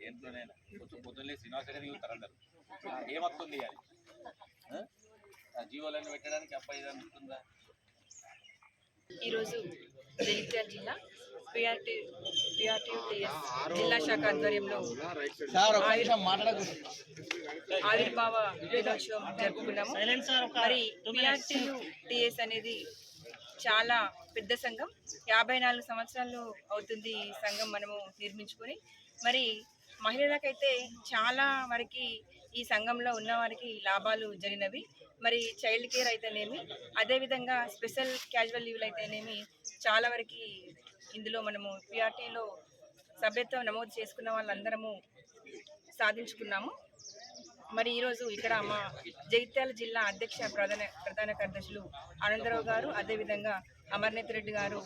దేంట్లోనైనా కొంచెం పొద్దున్నే శ్రీనివాసగారి ఆ జీవోలను పెట్టడానికి అబ్బాయి ఏదైనా ఈరోజు జిల్లా పిఆర్టీ పిఆర్టీఎస్ జిల్లా శాఖ ఆధ్వర్యంలో ఆవిర్భావ దినోత్సవం జరుపుకున్నాము. మరి పిఆర్టీఎస్ అనేది చాలా పెద్ద సంఘం. యాభై నాలుగు సంవత్సరాలు అవుతుంది ఈ సంఘం మనము నిర్మించుకొని. మరి మహిళలకైతే చాలా వరకు ఈ సంఘంలో ఉన్న వారికి లాభాలు జరిగినవి. మరి చైల్డ్ కేర్ అయితేనేమి అదేవిధంగా స్పెషల్ క్యాజువల్ లీవ్లు అయితేనేమి చాలా వరకు ఇందులో మనము పిఆర్టీలో సభ్యత్వం నమోదు చేసుకున్న వాళ్ళందరము సాధించుకున్నాము. మరి ఈరోజు ఇక్కడ మా జగిత్యాల జిల్లా అధ్యక్ష ప్రధాన ప్రధాన కార్యదర్శులు ఆనందరావు గారు అదేవిధంగా అమర్నాథ్ రెడ్డి గారు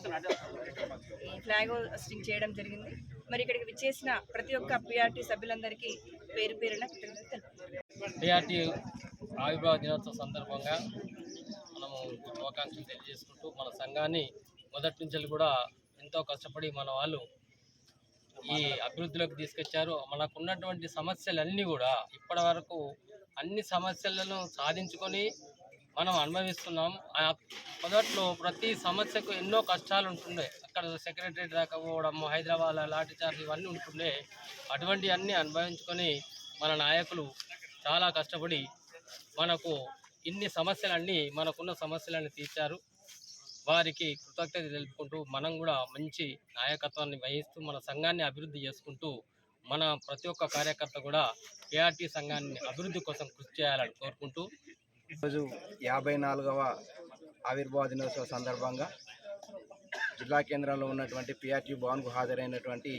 ఫ్లాగ్ హోస్టింగ్ చేయడం జరిగింది. మరి ఇక్కడికి విచ్చేసిన ప్రతి ఒక్క పిఆర్టీ సభ్యులందరికీ పేరు పేరున పిఆర్టీ ఆవిర్భావ దినోత్సవం సందర్భంగా మనము శుభాకాంక్షలు తెలియజేసుకుంటూ మన సంఘాన్ని మొదటి నుంచి కూడా ఎంతో కష్టపడి మన వాళ్ళు ఈ అభివృద్ధిలోకి తీసుకొచ్చారు. మనకు ఉన్నటువంటి సమస్యలన్నీ కూడా ఇప్పటి వరకు అన్ని సమస్యలను సాధించుకొని మనం అనుభవిస్తున్నాం. ఆ మొదట్లో ప్రతి సమస్యకు ఎన్నో కష్టాలు ఉంటుండే. అక్కడ సెక్రటరీ దాకా పోవడం హైదరాబాద్ లాఠీ చార్జ్ ఇవన్నీ ఉంటుండే. అటువంటి అన్నీ అనుభవించుకొని మన నాయకులు చాలా కష్టపడి మనకు ఇన్ని సమస్యలన్నీ మనకున్న సమస్యలన్నీ తీర్చారు. వారికి కృతజ్ఞత తెలుపుకుంటూ మనం కూడా మంచి నాయకత్వాన్ని వహిస్తూ మన సంఘాన్ని అభివృద్ధి చేసుకుంటూ మన ప్రతి ఒక్క కార్యకర్త కూడా కేఆర్టీ సంఘాన్ని అభివృద్ధి కోసం కృషి చేయాలని కోరుకుంటూ ఈరోజు యాభై నాలుగవ ఆవిర్భావ దినోత్సవ సందర్భంగా జిల్లా కేంద్రంలో ఉన్నటువంటి పిఆర్టీ భవన్కు హాజరైనటువంటి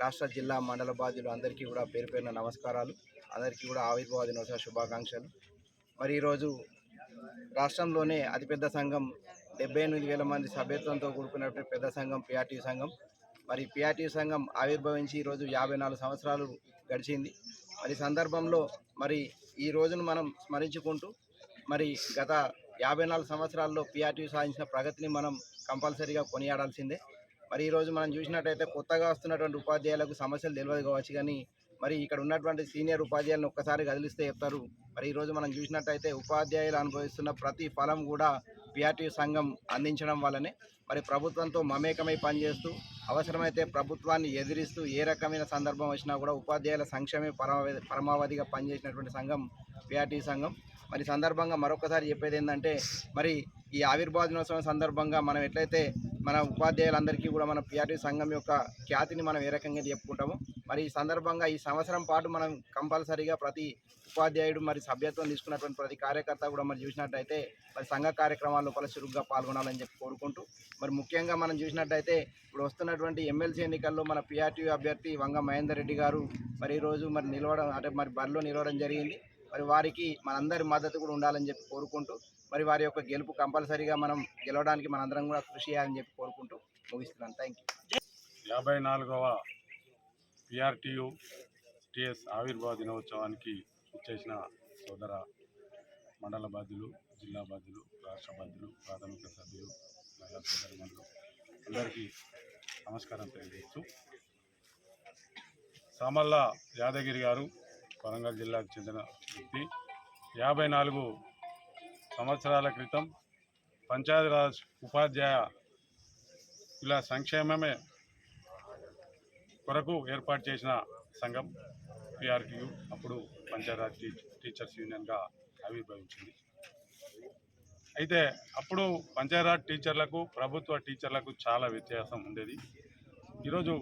రాష్ట్ర జిల్లా మండల బాధ్యులు అందరికీ కూడా పేరు పేరున నమస్కారాలు. అందరికీ కూడా ఆవిర్భావ దినోత్సవ శుభాకాంక్షలు. మరి ఈరోజు రాష్ట్రంలోనే అతిపెద్ద సంఘం డెబ్బై ఎనిమిది వేల మంది సభ్యత్వంతో కూడుకున్నటువంటి పెద్ద సంఘం పిఆర్టీ సంఘం. మరి పిఆర్టీ సంఘం ఆవిర్భవించి ఈరోజు యాభై నాలుగు సంవత్సరాలు గడిచింది. మరి సందర్భంలో మరి ఈ రోజును మనం స్మరించుకుంటూ మరి గత యాభై నాలుగు సంవత్సరాల్లో పిఆర్టీ సాధించిన ప్రగతిని మనం కంపల్సరీగా కొనియాడాల్సిందే. మరి ఈరోజు మనం చూసినట్టయితే కొత్తగా వస్తున్నటువంటి ఉపాధ్యాయులకు సమస్యలు తెలియదు కావచ్చు కానీ మరి ఇక్కడ ఉన్నటువంటి సీనియర్ ఉపాధ్యాయులను ఒక్కసారి కదిలిస్తే చెప్తారు. మరి ఈరోజు మనం చూసినట్టయితే ఉపాధ్యాయులు అనుభవిస్తున్న ప్రతి ఫలం కూడా పిఆర్టీ సంఘం అందించడం వల్లనే మరి ప్రభుత్వంతో మమేకమై పనిచేస్తూ అవసరమైతే ప్రభుత్వాన్ని ఎదిరిస్తూ ఏ రకమైన సందర్భం వచ్చినా కూడా ఉపాధ్యాయుల సంక్షేమే పరమావధిగా పనిచేసినటువంటి సంఘం పిఆర్టీ సంఘం. మరి సందర్భంగా మరొకసారి చెప్పేది ఏంటంటే మరి ఈ ఆవిర్భావ దినోత్సవం సందర్భంగా మనం ఎట్లయితే మన ఉపాధ్యాయులందరికీ కూడా మన పిఆర్టీ సంఘం యొక్క ఖ్యాతిని మనం ఏ రకంగా చెప్పుకుంటాము మరి ఈ సందర్భంగా ఈ సంవత్సరం పాటు మనం కంపల్సరీగా ప్రతి ఉపాధ్యాయుడు మరి సభ్యత్వం తీసుకున్నటువంటి ప్రతి కార్యకర్త కూడా మరి చూసినట్టయితే మరి సంఘ కార్యక్రమాల లోపల చురుగ్గా పాల్గొనాలని చెప్పి కోరుకుంటూ మరి ముఖ్యంగా మనం చూసినట్టయితే ఇప్పుడు వస్తున్నటువంటి ఎమ్మెల్సీ ఎన్నికల్లో మన పిఆర్టీ అభ్యర్థి వంగ మహేందర్ రెడ్డి గారు మరి ఈరోజు మరి నిలవడం అంటే మరి బరిలో నిలవడం జరిగింది. మరి వారికి మనందరి మద్దతు కూడా ఉండాలని చెప్పి కోరుకుంటూ మరి వారి యొక్క గెలుపు కంపల్సరీగా మనం గెలవడానికి మనందరం కూడా కృషి చేయాలని చెప్పి కోరుకుంటూ ముగిస్తున్నాను. థ్యాంక్ యూ యాభై నాలుగవ పిఆర్టీయు టిఎస్ ఆవిర్భావ దినోత్సవానికి ఇచ్చేసిన సోదర మండల బాధ్యులు జిల్లా బాధ్యులు రాష్ట్ర బాధ్యులు ప్రాథమిక సభ్యులు మహిళా సోదరులు అందరికీ నమస్కారం తెలియజేస్తూ సామల్ల యాదగిరి గారు వరంగల్ జిల్లాకు చెందిన వ్యక్తి. యాభై నాలుగు సంవత్సరాల క్రితం పంచాయతీరాజ్ ఉపాధ్యాయ ఇలా సంక్షేమమే కొరకు ఏర్పాటు చేసిన సంఘం పిఆర్క్యూ అప్పుడు పంచాయతీ టీచర్స్ యూనియన్గా ఆవిర్భవించింది. అయితే అప్పుడు పంచాయతీ టీచర్లకు ప్రభుత్వ టీచర్లకు చాలా వ్యత్యాసం ఉండేది. ఈరోజు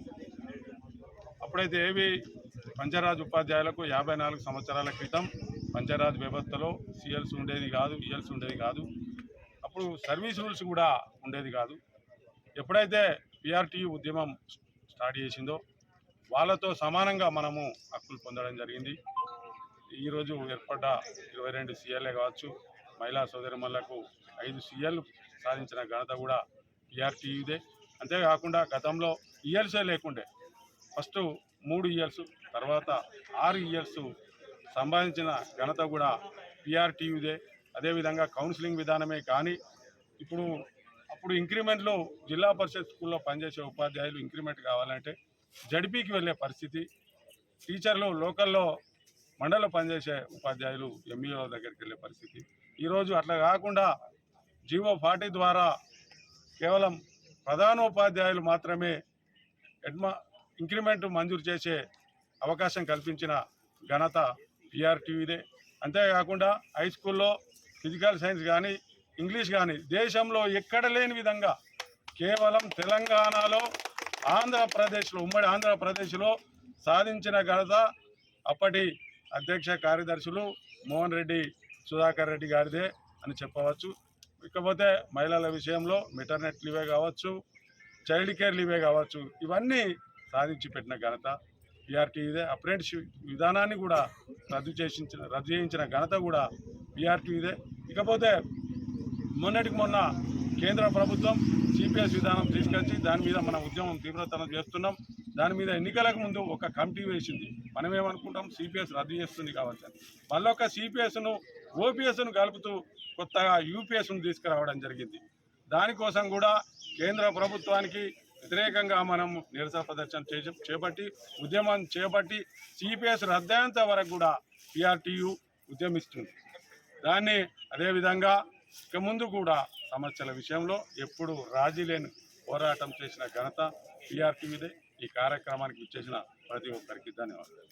అప్పుడైతే ఏవి పంచాయరాజ్ ఉపాధ్యాయులకు యాభై నాలుగు సంవత్సరాల క్రితం పంచాయరాజ్ వ్యవస్థలో సిఎల్స్ ఉండేది కాదు ఈఎల్స్ ఉండేది కాదు. అప్పుడు సర్వీస్ రూల్స్ కూడా ఉండేది కాదు. ఎప్పుడైతే పిఆర్టీ ఉద్యమం స్టార్ట్ చేసిందో వాళ్ళతో సమానంగా మనము హక్కులు పొందడం జరిగింది. ఈరోజు ఏర్పడ్డ ఇరవై రెండు సీఎల్ఏ కావచ్చు మహిళా సోదరిమల్లకు ఐదు సీఎల్ సాధించిన ఘనత కూడా పిఆర్టీయుదే అంతేకాకుండా గతంలో ఇయర్సే లేకుండే ఫస్ట్ మూడు ఇయర్స్ తర్వాత ఆరు ఇయర్స్ సంపాదించిన ఘనత కూడా పిఆర్టీయుదే అదేవిధంగా కౌన్సిలింగ్ విధానమే కానీ ఇప్పుడు అప్పుడు ఇంక్రిమెంట్లు జిల్లా పరిషత్ స్కూల్లో పనిచేసే ఉపాధ్యాయులు ఇంక్రిమెంట్ కావాలంటే జడిపికి వెళ్ళే పరిస్థితి. టీచర్లు లోకల్లో మండలం పనిచేసే ఉపాధ్యాయులు ఎంఈఓ దగ్గరికి వెళ్ళే పరిస్థితి. ఈరోజు అట్లా కాకుండా జీవో ఫార్టీ ద్వారా కేవలం ప్రధానోపాధ్యాయులు మాత్రమే ఎడ్మా ఇంక్రిమెంట్ మంజూరు చేసే అవకాశం కల్పించిన ఘనత పిఆర్టీవీదే. అంతేకాకుండా హై స్కూల్లో ఫిజికల్ సైన్స్ కానీ ఇంగ్లీష్ కానీ దేశంలో ఎక్కడ లేని విధంగా కేవలం తెలంగాణలో ఆంధ్రప్రదేశ్లో ఉమ్మడి ఆంధ్రప్రదేశ్లో సాధించిన ఘనత అప్పటి అధ్యక్ష కార్యదర్శులు మోహన్ రెడ్డి సుధాకర్ రెడ్డి గారిదే అని చెప్పవచ్చు. ఇకపోతే మహిళల విషయంలో మెటర్నెట్ లీవే కావచ్చు చైల్డ్ కేర్ లీవే కావచ్చు ఇవన్నీ సాధించి పెట్టిన ఘనత. పిఆర్టీదే అప్రెంటిషిప్ విధానాన్ని కూడా రద్దు చేసించిన రద్దు చేయించిన ఘనత కూడా పిఆర్టీదే ఇకపోతే మొన్నటికి మొన్న కేంద్ర ప్రభుత్వం సిపిఎస్ విధానం తీసుకొచ్చి దాని మీద మన ఉద్యమం తీవ్రతరం చేస్తున్నాం. దాని మీద ఎన్నికలకు ముందు ఒక కమిటీ వేసింది. మనం ఏమనుకుంటాం సిపిఎస్ రద్దు చేస్తుంది కావచ్చు. మళ్ళీ ఒక సిపిఎస్ను ఓపీఎస్ను కలుపుతూ కొత్తగా యూపీఎస్ను తీసుకురావడం జరిగింది. దానికోసం కూడా కేంద్ర ప్రభుత్వానికి వ్యతిరేకంగా మనం నిరసన ప్రదర్శన చేసి చేపట్టి ఉద్యమం చేపట్టి సిపిఎస్ రద్దయ్యేంత వరకు కూడా పిఆర్టీయు ఉద్యమిస్తుంది. దాన్ని అదేవిధంగా ఇక ముందు కూడా సమస్యల విషయంలో ఎప్పుడు రాజీ లేని పోరాటం చేసిన ఘనత పిఆర్టీవీదే ఈ కార్యక్రమానికి ఇచ్చేసిన ప్రతి ఒక్కరికి ధన్యవాదాలు.